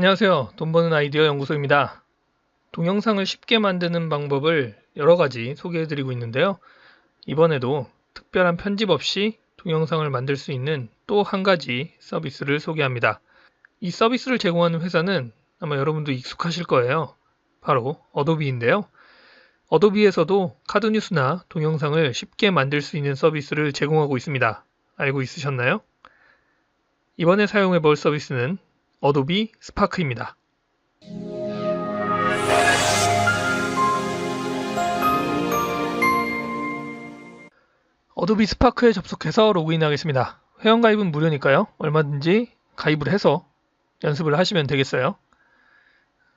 안녕하세요. 돈 버는 아이디어 연구소입니다. 동영상을 쉽게 만드는 방법을 여러 가지 소개해 드리고 있는데요. 이번에도 특별한 편집 없이 동영상을 만들 수 있는 또 한 가지 서비스를 소개합니다. 이 서비스를 제공하는 회사는 아마 여러분도 익숙하실 거예요. 바로 어도비인데요. 어도비에서도 카드뉴스나 동영상을 쉽게 만들 수 있는 서비스를 제공하고 있습니다. 알고 있으셨나요? 이번에 사용해 볼 서비스는 어도비 스파크입니다. 어도비 스파크에 접속해서 로그인하겠습니다. 회원가입은 무료니까요. 얼마든지 가입을 해서 연습을 하시면 되겠어요.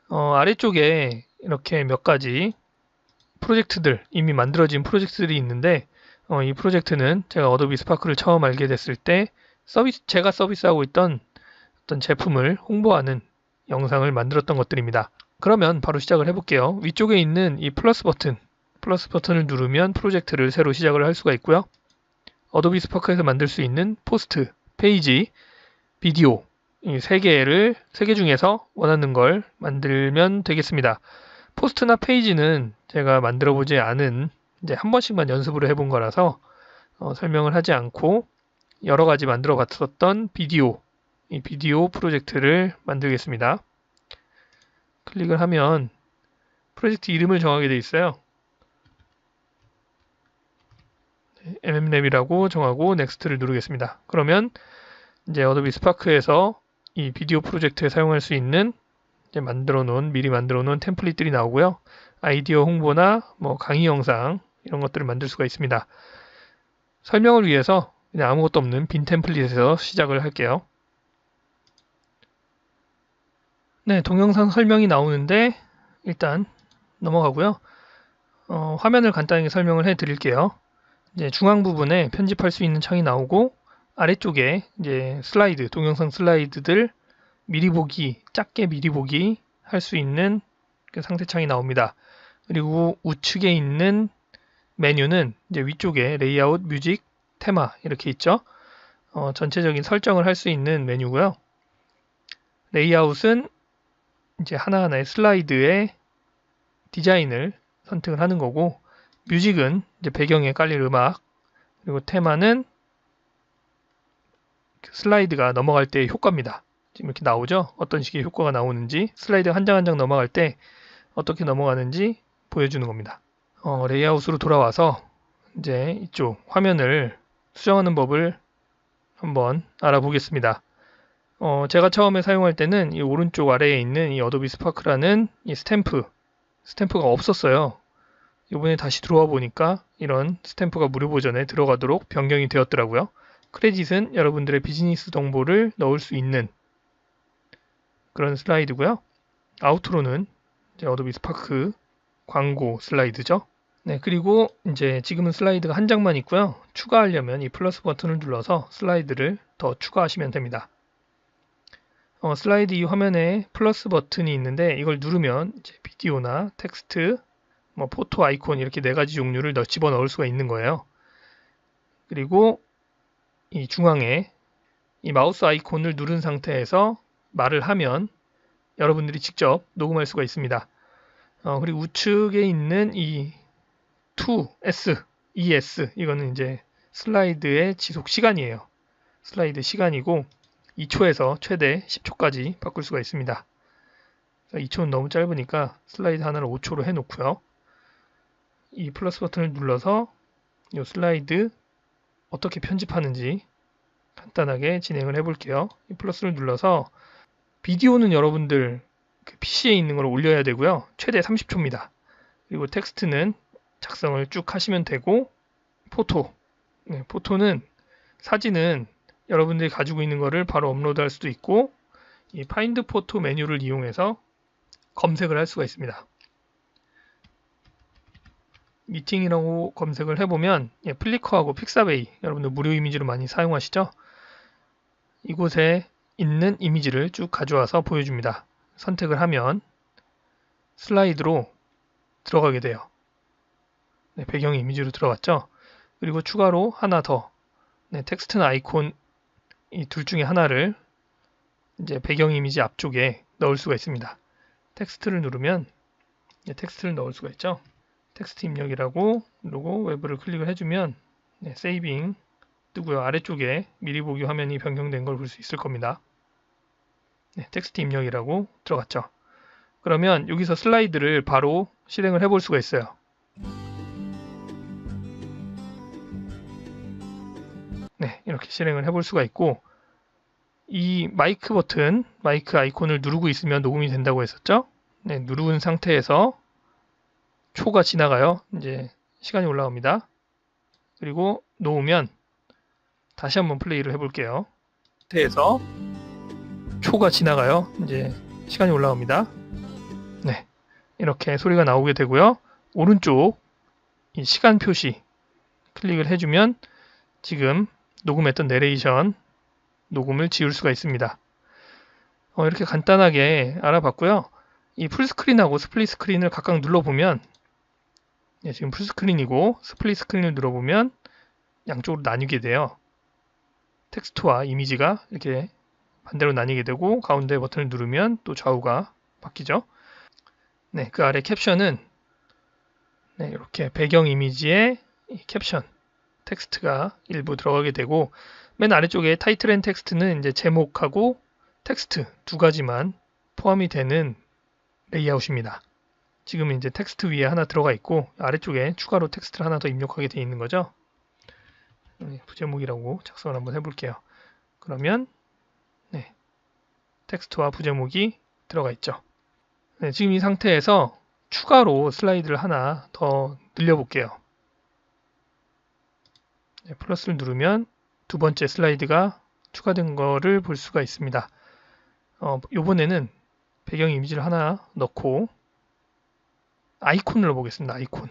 어, 아래쪽에 이렇게 몇 가지 프로젝트들, 이미 만들어진 프로젝트들이 있는데 어, 이 프로젝트는 제가 어도비 스파크를 처음 알게 됐을 때 서비스, 제가 서비스하고 있던 어떤 제품을 홍보하는 영상을 만들었던 것들입니다. 그러면 바로 시작을 해볼게요. 위쪽에 있는 이 플러스 버튼, 플러스 버튼을 누르면 프로젝트를 새로 시작을 할 수가 있고요. 어도비 스파크에서 만들 수 있는 포스트, 페이지, 비디오 이 세 개를 세 개 중에서 원하는 걸 만들면 되겠습니다. 포스트나 페이지는 제가 만들어 보지 않은 이제 한 번씩만 연습으로 해본 거라서 어, 설명을 하지 않고 여러 가지 만들어 봤었던 비디오 이 비디오 프로젝트를 만들겠습니다. 클릭을 하면 프로젝트 이름을 정하게 되어 있어요. mm랩이라고 정하고 넥스트를 누르겠습니다. 그러면 이제 어도비 스파크에서 이 비디오 프로젝트에 사용할 수 있는 만들어 놓은 미리 만들어 놓은 템플릿들이 나오고요. 아이디어 홍보나 뭐 강의 영상 이런 것들을 만들 수가 있습니다. 설명을 위해서 그냥 아무것도 없는 빈 템플릿에서 시작을 할게요. 네, 동영상 설명이 나오는데 일단 넘어가고요. 어, 화면을 간단하게 설명을 해 드릴게요. 이제 중앙 부분에 편집할 수 있는 창이 나오고 아래쪽에 이제 슬라이드, 동영상 슬라이드들 미리 보기, 작게 미리 보기 할 수 있는 그 상세창이 나옵니다. 그리고 우측에 있는 메뉴는 이제 위쪽에 레이아웃, 뮤직, 테마 이렇게 있죠. 어, 전체적인 설정을 할 수 있는 메뉴고요. 레이아웃은 이제 하나하나의 슬라이드의 디자인을 선택을 하는 거고 뮤직은 이제 배경에 깔릴 음악 그리고 테마는 그 슬라이드가 넘어갈 때의 효과입니다. 지금 이렇게 나오죠? 어떤 식의 효과가 나오는지 슬라이드가 한장 한 장 넘어갈 때 어떻게 넘어가는지 보여주는 겁니다. 어, 레이아웃으로 돌아와서 이제 이쪽 화면을 수정하는 법을 한번 알아보겠습니다. 어, 제가 처음에 사용할 때는 이 오른쪽 아래에 있는 이 어도비 스파크라는 이 스탬프, 스탬프가 없었어요. 이번에 다시 들어와 보니까 이런 스탬프가 무료 버전에 들어가도록 변경이 되었더라고요. 크레딧은 여러분들의 비즈니스 정보를 넣을 수 있는 그런 슬라이드고요. 아우트로는 이제 어도비 스파크 광고 슬라이드죠. 네, 그리고 이제 지금은 슬라이드가 한 장만 있고요. 추가하려면 이 플러스 버튼을 눌러서 슬라이드를 더 추가하시면 됩니다. 어, 슬라이드 이 화면에 플러스 버튼이 있는데 이걸 누르면 이제 비디오나 텍스트, 뭐 포토 아이콘 이렇게 네 가지 종류를 넣 집어 넣을 수가 있는 거예요. 그리고 이 중앙에 이 마우스 아이콘을 누른 상태에서 말을 하면 여러분들이 직접 녹음할 수가 있습니다. 어, 그리고 우측에 있는 이 2S, ES 이거는 이제 슬라이드의 지속 시간이에요. 슬라이드 시간이고 2초에서 최대 10초까지 바꿀 수가 있습니다. 2초는 너무 짧으니까 슬라이드 하나를 5초로 해놓고요. 이 플러스 버튼을 눌러서 이 슬라이드 어떻게 편집하는지 간단하게 진행을 해볼게요. 이 플러스를 눌러서 비디오는 여러분들 그 PC에 있는 걸 올려야 되고요. 최대 30초입니다. 그리고 텍스트는 작성을 쭉 하시면 되고 포토 네, 포토는 사진은 여러분들이 가지고 있는 거를 바로 업로드할 수도 있고 이 파인드 포토 메뉴를 이용해서 검색을 할 수가 있습니다. 미팅이라고 검색을 해보면 예, 플리커하고 픽사베이 여러분들 무료 이미지로 많이 사용하시죠? 이곳에 있는 이미지를 쭉 가져와서 보여줍니다. 선택을 하면 슬라이드로 들어가게 돼요. 네, 배경 이미지로 들어갔죠? 그리고 추가로 하나 더 네, 텍스트나 아이콘 이 둘 중에 하나를 이제 배경 이미지 앞쪽에 넣을 수가 있습니다. 텍스트를 누르면 네, 텍스트를 넣을 수가 있죠. 텍스트 입력이라고 누르고 외부를 클릭을 해주면 네, 세이빙 뜨고요. 아래쪽에 미리 보기 화면이 변경된 걸 볼 수 있을 겁니다. 네, 텍스트 입력이라고 들어갔죠. 그러면 여기서 슬라이드를 바로 실행을 해볼 수가 있어요. 이렇게 실행을 해볼 수가 있고 이 마이크 버튼, 마이크 아이콘을 누르고 있으면 녹음이 된다고 했었죠? 네, 누른 상태에서 초가 지나가요. 이제 시간이 올라옵니다. 그리고 놓으면 다시 한번 플레이를 해볼게요. 상태에서 초가 지나가요. 이제 시간이 올라옵니다. 네, 이렇게 소리가 나오게 되고요. 오른쪽 이 시간 표시 클릭을 해주면 지금 녹음했던 내레이션 녹음을 지울 수가 있습니다. 어, 이렇게 간단하게 알아봤고요. 이 풀스크린하고 스플릿 스크린을 각각 눌러보면 네, 지금 풀스크린이고 스플릿 스크린을 눌러보면 양쪽으로 나뉘게 돼요. 텍스트와 이미지가 이렇게 반대로 나뉘게 되고 가운데 버튼을 누르면 또 좌우가 바뀌죠. 네, 그 아래 캡션은 네, 이렇게 배경 이미지에 캡션 텍스트가 일부 들어가게 되고 맨 아래쪽에 타이틀 앤 텍스트는 이제 제목하고 텍스트 두 가지만 포함이 되는 레이아웃입니다. 지금 이제 텍스트 위에 하나 들어가 있고 아래쪽에 추가로 텍스트를 하나 더 입력하게 되어 있는 거죠. 네, 부제목이라고 작성을 한번 해볼게요. 그러면 네, 텍스트와 부제목이 들어가 있죠. 네, 지금 이 상태에서 추가로 슬라이드를 하나 더 늘려볼게요. 네, 플러스를 누르면 두 번째 슬라이드가 추가된 거를 볼 수가 있습니다. 어, 이번에는 배경 이미지를 하나 넣고 아이콘을 보겠습니다. 아이콘.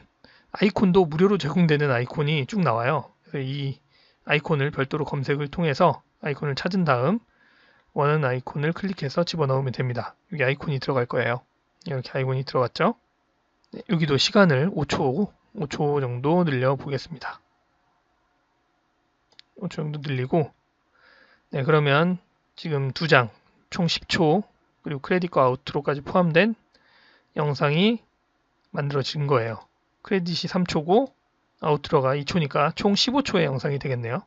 아이콘도 무료로 제공되는 아이콘이 쭉 나와요. 이 아이콘을 별도로 검색을 통해서 아이콘을 찾은 다음 원하는 아이콘을 클릭해서 집어넣으면 됩니다. 여기 아이콘이 들어갈 거예요. 이렇게 아이콘이 들어갔죠? 네, 여기도 시간을 5초, 5초 정도 늘려 보겠습니다. 5초 정도 늘리고 네, 그러면 지금 두 장, 총 10초, 그리고 크레딧과 아우트로까지 포함된 영상이 만들어진 거예요. 크레딧이 3초고 아우트로가 2초니까 총 15초의 영상이 되겠네요.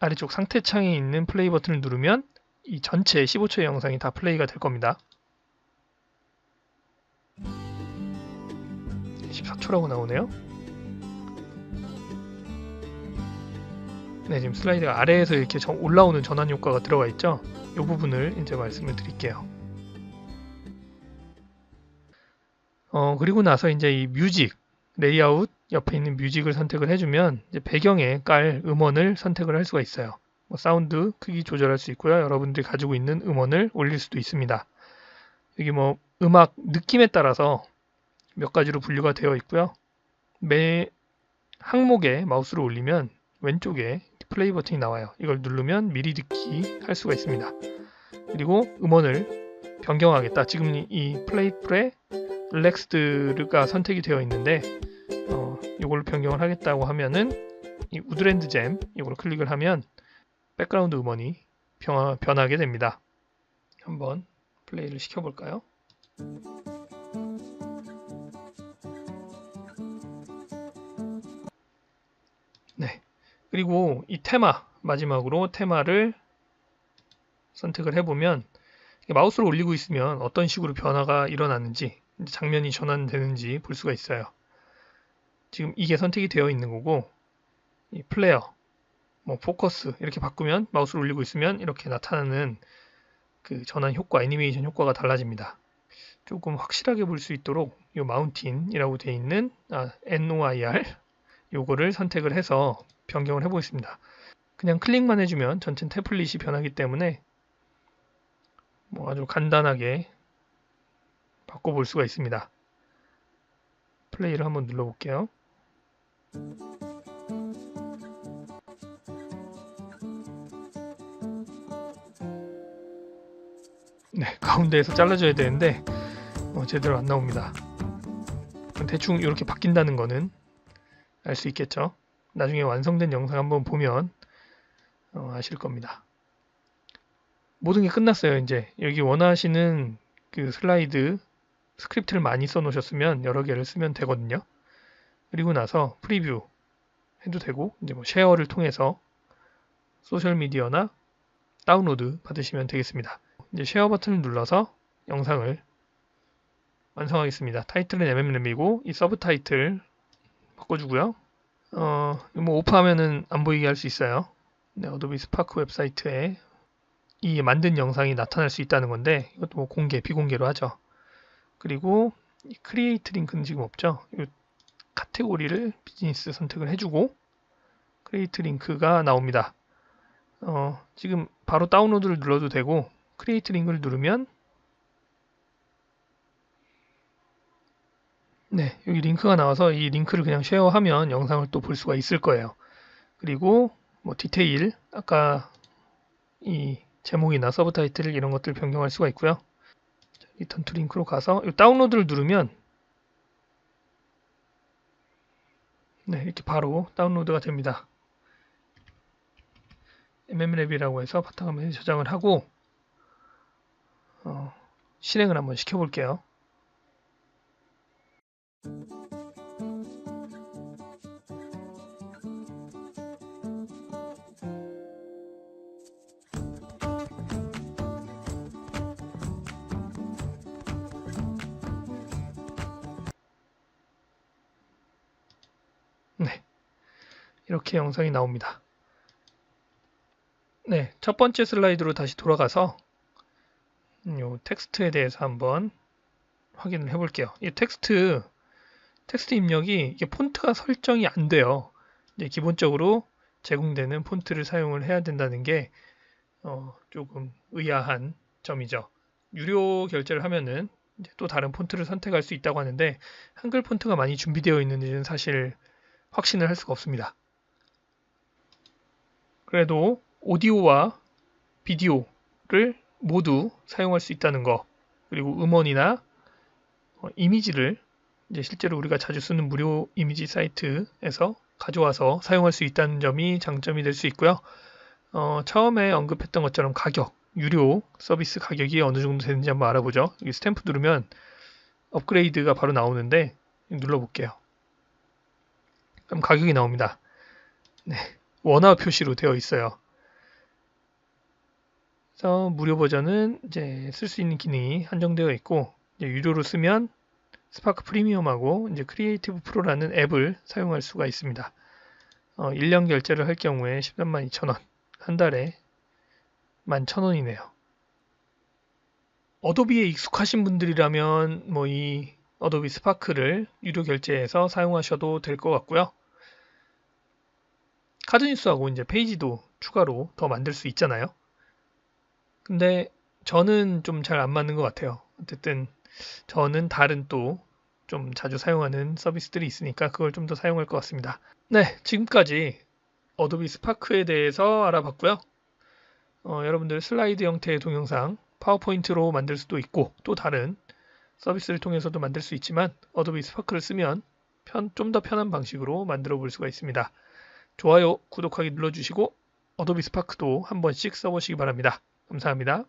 아래쪽 상태 창에 있는 플레이 버튼을 누르면 이 전체 15초의 영상이 다 플레이가 될 겁니다. 14초라고 나오네요. 네, 지금 슬라이드가 아래에서 이렇게 올라오는 전환 효과가 들어가 있죠. 이 부분을 이제 말씀을 드릴게요. 어, 그리고 나서 이제 이 뮤직, 레이아웃 옆에 있는 뮤직을 선택을 해주면 배경에 깔 음원을 선택을 할 수가 있어요. 뭐 사운드 크기 조절할 수 있고요. 여러분들이 가지고 있는 음원을 올릴 수도 있습니다. 여기 뭐 음악 느낌에 따라서 몇 가지로 분류가 되어 있고요. 매 항목에 마우스를 올리면 왼쪽에 플레이 버튼이 나와요. 이걸 누르면 미리 듣기 할 수가 있습니다. 그리고 음원을 변경하겠다. 지금 이 플레이 풀에 릴렉스드가 선택이 되어 있는데 어, 이걸 변경을 하겠다고 하면은 이 우드랜드 잼 이걸 클릭을 하면 백그라운드 음원이 변화, 변하게 됩니다. 한번 플레이를 시켜볼까요? 그리고 이 테마 마지막으로 테마를 선택을 해보면 마우스를 올리고 있으면 어떤 식으로 변화가 일어나는지 장면이 전환되는지 볼 수가 있어요. 지금 이게 선택이 되어 있는 거고 이 플레이어, 뭐 포커스 이렇게 바꾸면 마우스를 올리고 있으면 이렇게 나타나는 그 전환 효과, 애니메이션 효과가 달라집니다. 조금 확실하게 볼 수 있도록 이 마운틴이라고 되어 있는 아, NOIR 요거를 선택을 해서 변경을 해보겠습니다. 그냥 클릭만 해주면 전체 태블릿이 변하기 때문에 뭐 아주 간단하게 바꿔볼 수가 있습니다. 플레이를 한번 눌러볼게요. 네, 가운데에서 잘라줘야 되는데 어, 제대로 안 나옵니다. 대충 이렇게 바뀐다는 거는 알 수 있겠죠. 나중에 완성된 영상 한번 보면 어, 아실 겁니다. 모든 게 끝났어요. 이제 여기 원하시는 그 슬라이드 스크립트를 많이 써 놓으셨으면 여러 개를 쓰면 되거든요. 그리고 나서 프리뷰 해도 되고 이제 뭐 쉐어를 통해서 소셜 미디어나 다운로드 받으시면 되겠습니다. 이제 쉐어 버튼을 눌러서 영상을 완성하겠습니다. 타이틀은 MM랩이고 이 서브 타이틀 바꿔주고요. 어, 뭐 오프하면은 안 보이게 할 수 있어요. 네, 어도비 스파크 웹사이트에 이 만든 영상이 나타날 수 있다는 건데 이것도 뭐 공개, 비공개로 하죠. 그리고 이 크리에이트 링크는 지금 없죠. 이 카테고리를 비즈니스 선택을 해주고 크리에이트 링크가 나옵니다. 어, 지금 바로 다운로드를 눌러도 되고 크리에이트 링크를 누르면 네, 여기 링크가 나와서 이 링크를 그냥 쉐어하면 영상을 또 볼 수가 있을 거예요. 그리고 뭐 디테일, 아까 이 제목이나 서브 타이틀 이런 것들 변경할 수가 있고요. 자, 리턴 투 링크로 가서 이 다운로드를 누르면 네, 이렇게 바로 다운로드가 됩니다. mm랩이라고 해서 바탕화면에 저장을 하고 어, 실행을 한번 시켜볼게요. 네. 이렇게 영상이 나옵니다. 네. 첫 번째 슬라이드로 다시 돌아가서 음, 요 텍스트에 대해서 한번 확인을 해 볼게요. 이 텍스트, 텍스트 입력이 이게 폰트가 설정이 안 돼요. 이제 기본적으로 제공되는 폰트를 사용을 해야 된다는 게 어, 조금 의아한 점이죠. 유료 결제를 하면은 또 다른 폰트를 선택할 수 있다고 하는데 한글 폰트가 많이 준비되어 있는지는 사실 확신을 할 수가 없습니다. 그래도 오디오와 비디오를 모두 사용할 수 있다는 거, 그리고 음원이나 어, 이미지를 이제 실제로 우리가 자주 쓰는 무료 이미지 사이트에서 가져와서 사용할 수 있다는 점이 장점이 될 수 있고요. 어, 처음에 언급했던 것처럼 가격, 유료 서비스 가격이 어느 정도 되는지 한번 알아보죠. 여기 스탬프 누르면 업그레이드가 바로 나오는데 눌러볼게요. 그럼 가격이 나옵니다. 네, 원화 표시로 되어 있어요. 그래서 무료 버전은 이제 쓸 수 있는 기능이 한정되어 있고 유료로 쓰면 스파크 프리미엄하고 이제 크리에이티브 프로라는 앱을 사용할 수가 있습니다. 어, 1년 결제를 할 경우에 13만 2천원, 한 달에 11,000원이네요. 어도비에 익숙하신 분들이라면 뭐 이 어도비 스파크를 유료 결제해서 사용하셔도 될 것 같고요. 카드뉴스하고 이제 페이지도 추가로 더 만들 수 있잖아요. 근데 저는 좀 잘 안 맞는 것 같아요. 어쨌든 저는 다른 또 좀 자주 사용하는 서비스들이 있으니까 그걸 좀 더 사용할 것 같습니다. 네, 지금까지 어도비 스파크에 대해서 알아봤고요. 어, 여러분들 슬라이드 형태의 동영상 파워포인트로 만들 수도 있고 또 다른 서비스를 통해서도 만들 수 있지만 어도비 스파크를 쓰면 좀 더 편한 방식으로 만들어 볼 수가 있습니다. 좋아요, 구독하기 눌러주시고 어도비 스파크도 한 번씩 써보시기 바랍니다. 감사합니다.